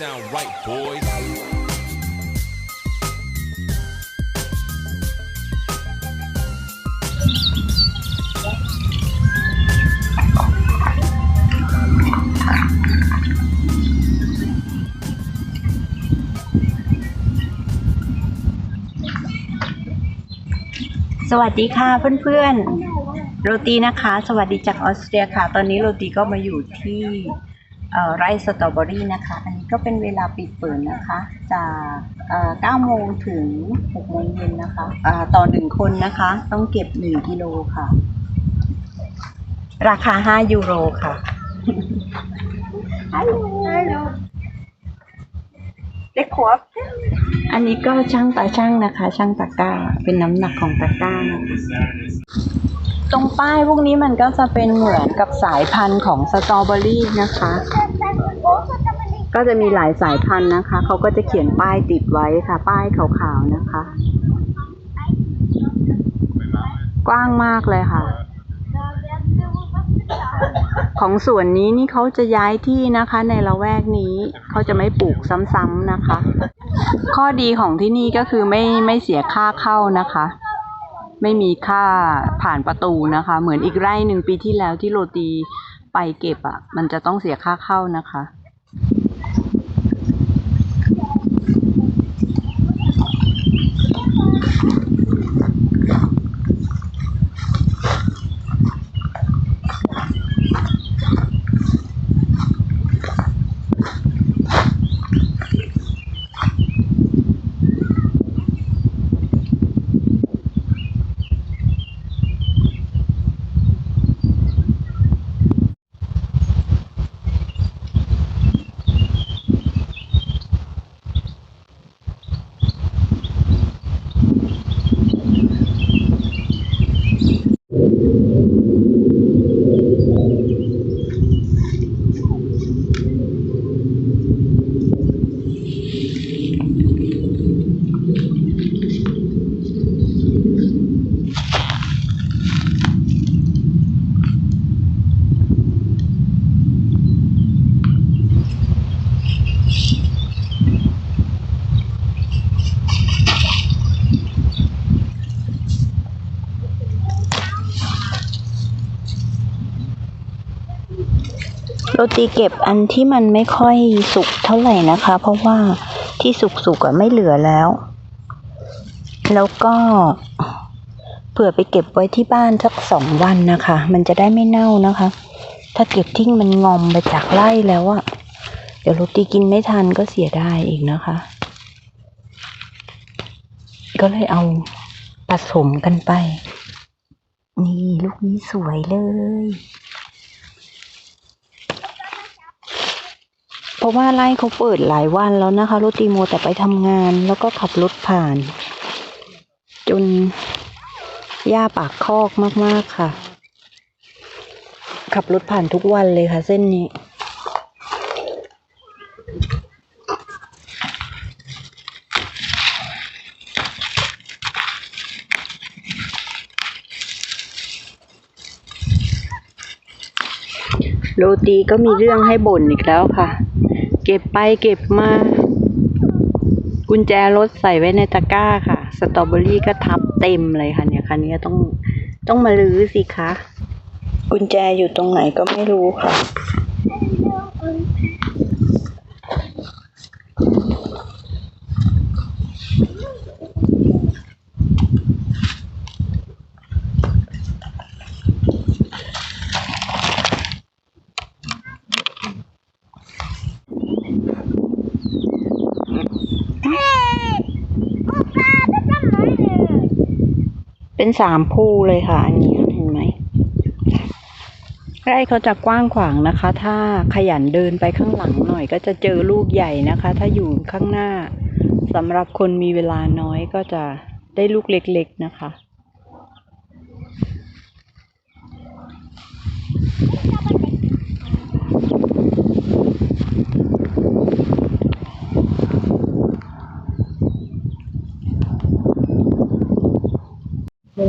Sound right, boys. สวัสดีค่ะเพื่อนๆ โรตีนะคะ สวัสดีจากออสเตรียค่ะ ตอนนี้โรตีก็มาอยู่ที่ ไร่สตรอเบอรี่นะคะ อันนี้ก็เป็นเวลาปิดเปิดนะคะ จากเอ่อ9โมงถึง6โมงเย็นนะคะอ่าต่อหนึ่งคนนะคะ ต้องเก็บ 1 กิโลค่ะ ราคา 5 ยูโรค่ะฮัลโหลฮัลโหลเด็กขวบอันนี้ก็ช่างตาช่างนะคะ ช่างตะกร้า เป็นน้ำหนักของตะกร้า ตรงป้ายพวกนี้มันก็จะเป็นเหมือนกับสายพันธุ์ของสตรอเบอรี่นะคะ ก็จะมีหลายสายพันธุ์นะคะ เขาก็จะเขียนป้ายติดไว้ค่ะ ป้ายขาวๆนะคะ กว้างมากเลยค่ะ ของสวนนี้นี่เขาจะย้ายที่นะคะ ในละแวกนี้เขาจะไม่ปลูกซ้ำๆนะคะ ข้อดีของที่นี่ก็คือไม่ไม่เสียค่าเข้านะคะ ไม่มีค่าผ่านประตูนะคะ เหมือนอีกไร่หนึ่งปีที่แล้วที่โรตีไปเก็บอะ่ะ มันจะต้องเสียค่าเข้านะคะ โรตีเก็บอันที่มันไม่ค่อยสุกเท่าไหร่นะคะ เพราะว่าที่สุกๆอะไม่เหลือแล้ว แล้วก็เผื่อไปเก็บไว้ที่บ้านสักสองวันนะคะ มันจะได้ไม่เน่านะคะ ถ้าเก็บทิ้งมันงอมไปจากไร่แล้วอะเดี๋ยวโรตีกินไม่ทันก็เสียดายอีกนะคะ ก็เลยเอาผสมกันไป นี่ลูกนี้สวยเลย เพราะว่าไร่เขาเปิดหลายวันแล้วนะคะ รถตีโมแต่ไปทำงานแล้วก็ขับรถผ่าน จนหญ้าปากคอกมากๆค่ะ ขับรถผ่านทุกวันเลยค่ะ เส้นนี้ โรตีก็มีเรื่องให้บ่นอีกแล้วค่ะ ก็บไปเก็บมา กุญแจรถใส่ไว้ในตะกร้าค่ะ สตรอเบอรี่ก็ทับเต็มเลยค่ะ เนี่ยคันนี้ต้องต้องมาลื้อสิคะ กุญแจอยู่ตรงไหนก็ไม่รู้ค่ะ เป็นสามภูเลยค่ะ อันนี้เห็นไหมไร่เขาจะกว้างขวางนะคะ ถ้าขยันเดินไปข้างหลังหน่อย ก็จะเจอลูกใหญ่นะคะ ถ้าอยู่ข้างหน้าสำหรับคนมีเวลาน้อยก็จะได้ลูกเล็กๆนะคะ จะ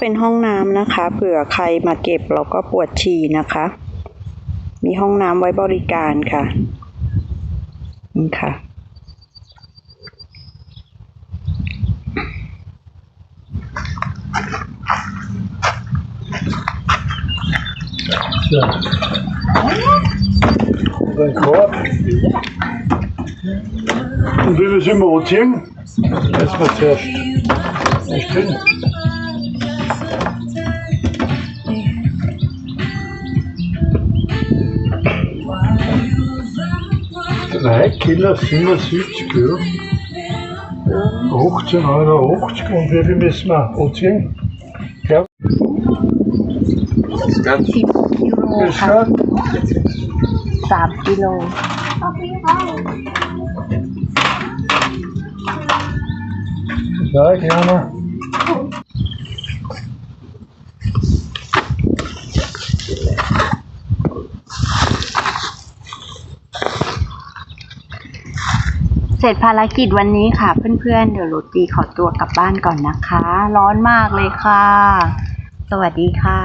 เป็นห้องน้ำนะคะ เผื่อใครมาเก็บแล้วก็ปวดฉี่นะคะ มีห้องน้ำไว้บริการค่ะนี่ค่ะ Den kvar. Will ich im Ozean? Jetzt mal zuerst. Ich bin. Drei Kilo 77 Euro. 18 Euro 80 und wie viel müssen wir Ozean? Ja, สิบยูโร ist ค่ะ schon. สามกิโล Ja, gerne. เสร็จภารกิจวันนี้ค่ะเพื่อนๆ เดี๋ยวโรตีขอตัวกลับบ้านก่อนนะคะ ร้อนมากเลยค่ะ สวัสดีค่ะ